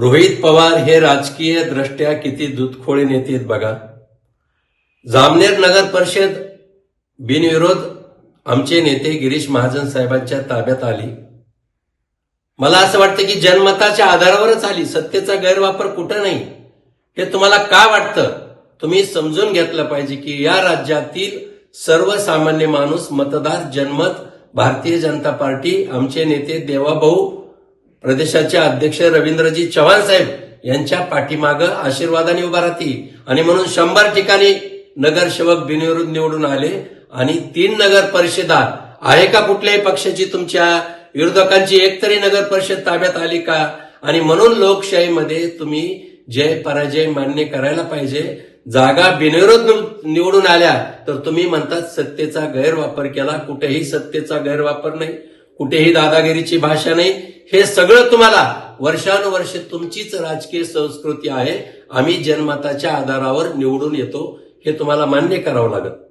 रोहित पवार हे राजकीय दृष्ट्या किती दूधखोळी नेते आहेत बघा. जामनेर नगर परिषद बिनविरोध आमचे नेते गिरीश महाजन साहेबांच्या ताब्यात आली. मला असं वाटतं की जनमताच्या आधारावरच आली. सत्तेचा गैरवापर कुठं नाही? हे तुम्हाला का वाटतं? तुम्ही समजून घेतलं पाहिजे की या राज्यातील सर्वसामान्य माणूस मतदार जनमत भारतीय जनता पार्टी आमचे नेते देवाभाऊ प्रदेशाचे अध्यक्ष रवींद्रजी चव्हाण साहेब यांच्या पाठीमागं आशीर्वादाने उभा राहतील. आणि म्हणून शंभर ठिकाणी नगरसेवक बिनविरोध निवडून आले आणि तीन नगर परिषदा आहे का कुठल्याही पक्षाची तुमच्या विरोधकांची एक तरी नगर परिषद ताब्यात आली का? आणि म्हणून लोकशाहीमध्ये तुम्ही जय पराजय मान्य करायला पाहिजे. जागा बिनविरोध निवडून आल्या तर तुम्ही म्हणतात सत्तेचा गैरवापर केला. कुठेही सत्तेचा गैरवापर नाही. कुठेही दादागिरीची भाषा नाही. हे सगळं तुम्हाला वर्षानुवर्ष तुमचीच राजकीय संस्कृती आहे. आम्ही जनमताच्या आधारावर निवडून येतो. हे तुम्हाला मान्य करावं लागत